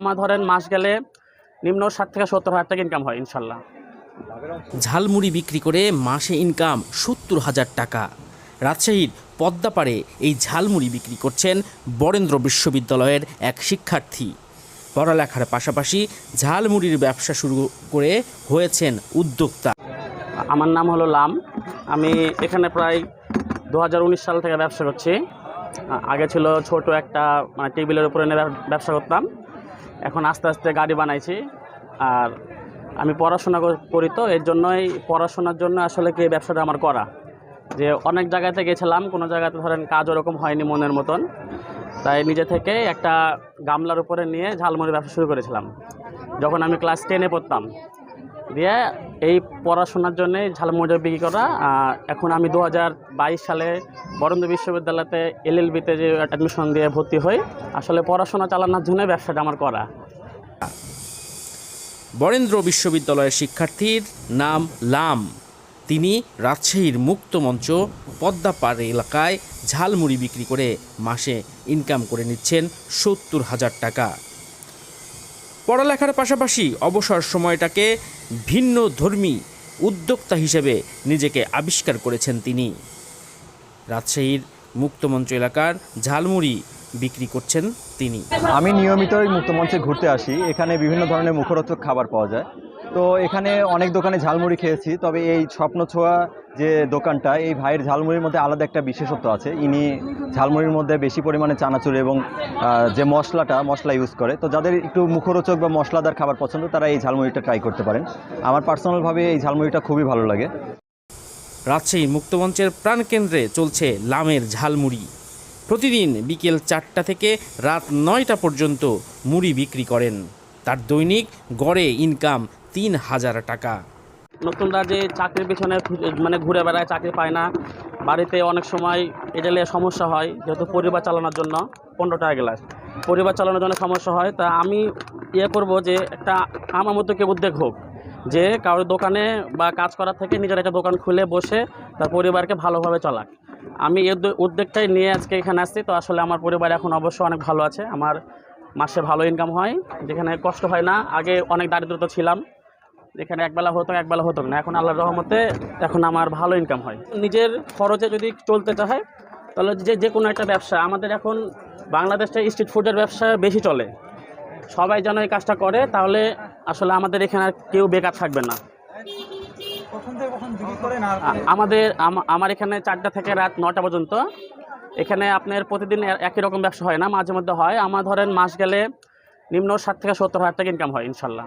আমার ধরেন মাস গেলে নিম্ন ষাট থেকে সত্তর হাজার টাকা ইনকাম হয় ইনশাল্লাহ। ঝালমুড়ি বিক্রি করে মাসে ইনকাম সত্তর হাজার টাকা। রাজশাহীর পদ্মাপাড়ে এই ঝালমুড়ি বিক্রি করছেন বরেন্দ্র বিশ্ববিদ্যালয়ের এক শিক্ষার্থী। পড়ালেখার পাশাপাশি ঝালমুড়ির ব্যবসা শুরু করে হয়েছেন উদ্যোক্তা। আমার নাম হলো লাম। আমি এখানে প্রায় দু হাজার উনিশ সাল থেকে ব্যবসা করছি। আগে ছিল ছোট একটা মানে টেবিলের উপরে ব্যবসা করতাম। এখন আস্তে আস্তে গাড়ি বানাইছি। আর আমি পড়াশোনা করি তো, এর জন্যই পড়াশোনার জন্য আসলে কি ব্যবসাটা আমার করা। যে অনেক জায়গাতে গেছিলাম, কোনো জায়গাতে ধরেন কাজ ওরকম হয়নি মনের মতন। তাই নিজে থেকে একটা গামলার উপরে নিয়ে ঝালমুড়ি ব্যবসা শুরু করেছিলাম। যখন আমি ক্লাস টেনে পড়তাম দিয়ে এই পড়াশোনার জন্যে ঝালমুড়ি বিক্রি করা। এখন আমি দু হাজার বাইশ সালে বরেন্দ্র বিশ্ববিদ্যালয়তে এলএলবিতে যে অ্যাডমিশন দিয়ে ভর্তি হই, আসলে পড়াশোনা চালানোর জন্য ব্যবসাটা আমার করা। বরেন্দ্র বিশ্ববিদ্যালয়ের শিক্ষার্থীর নাম লাম। তিনি রাজশাহীর মুক্ত মঞ্চ পদ্মাপাড় এলাকায় ঝালমুড়ি বিক্রি করে মাসে ইনকাম করে নিচ্ছেন সত্তর হাজার টাকা। পড়ালেখার পাশাপাশি অবসর সময়টাকে ভিন্ন ধর্মী উদ্যোক্তা হিসেবে নিজেকে আবিষ্কার করেছেন তিনি। রাজশাহীর মুক্তমঞ্চ এলাকার ঝালমুড়ি বিক্রি করছেন তিনি। আমি নিয়মিতই মুক্তমঞ্চে ঘুরতে আসি। এখানে বিভিন্ন ধরনের মুখরোচক খাবার পাওয়া যায়। তো এখানে অনেক দোকানে ঝালমুড়ি খেয়েছি। তবে এই স্বপ্ন ছোঁয়া যে দোকানটা এই ভাইয়ের ঝালমুড়ির মধ্যে আলাদা একটা বিশেষত্ব আছে। ইনি ঝালমুড়ির মধ্যে বেশি পরিমাণে চানাচুর এবং যে মশলাটা মশলা ইউজ করে তো যাদের একটু মুখরোচক বা মশলাদার খাবার পছন্দ তারা এই ঝালমুড়িটা ট্রাই করতে পারেন। আমার পার্সোনালভাবে এই ঝালমুড়িটা খুবই ভালো লাগে। রাজশাহী মুক্তমঞ্চের প্রাণকেন্দ্রে চলছে লামের ঝালমুড়ি। প্রতিদিন বিকেল চারটা থেকে রাত নয়টা পর্যন্ত মুড়ি বিক্রি করেন। তার দৈনিক গড়ে ইনকাম তিন হাজার টাকা। নতুনরা যে চাকরির পেছনে মানে ঘুরে বেড়ায়, চাকরি পায় না, বাড়িতে অনেক সময় এটালে সমস্যা হয়, যেহেতু পরিবার চালানোর জন্য পনেরো টাকা গ্লাস। পরিবার চালানোর জন্য সমস্যা হয়, তা আমি ইয়ে করব যে একটা আমার মতো কেউ উদ্যোগ হোক, যে কারোর দোকানে বা কাজ করার থেকে নিজের একটা দোকান খুলে বসে তার পরিবারকে ভালোভাবে চলাক। আমি এই উদ্যোগটাই নিয়ে আজকে এখানে আসছি। তো আসলে আমার পরিবার এখন অবশ্য অনেক ভালো আছে। আমার মাসে ভালো ইনকাম হয়, যেখানে কষ্ট হয় না। আগে অনেক দারিদ্রতা ছিলাম। এখানে একবেলা হতো একবেলা হতো না। এখন আল্লাহর রহমতে এখন আমার ভালো ইনকাম হয়। নিজের খরচে যদি চলতে চায়, তাহলে যে যে কোনো একটা ব্যবসা। আমাদের এখন বাংলাদেশে স্ট্রিট ফুডের ব্যবসা বেশি চলে। সবাই যেন এই কাজটা করে, তাহলে আসলে আমাদের এখানে আর কেউ বেকার থাকবে না। আমাদের আমার এখানে চারটা থেকে রাত নটা পর্যন্ত। এখানে আপনার প্রতিদিন একই রকম ব্যবসা হয় না, মাঝে মধ্যে হয়। আমার ধরেন মাস গেলে নিম্ন ষাট থেকে সত্তর হাজার টাকা ইনকাম হয়, ইনশাল্লাহ।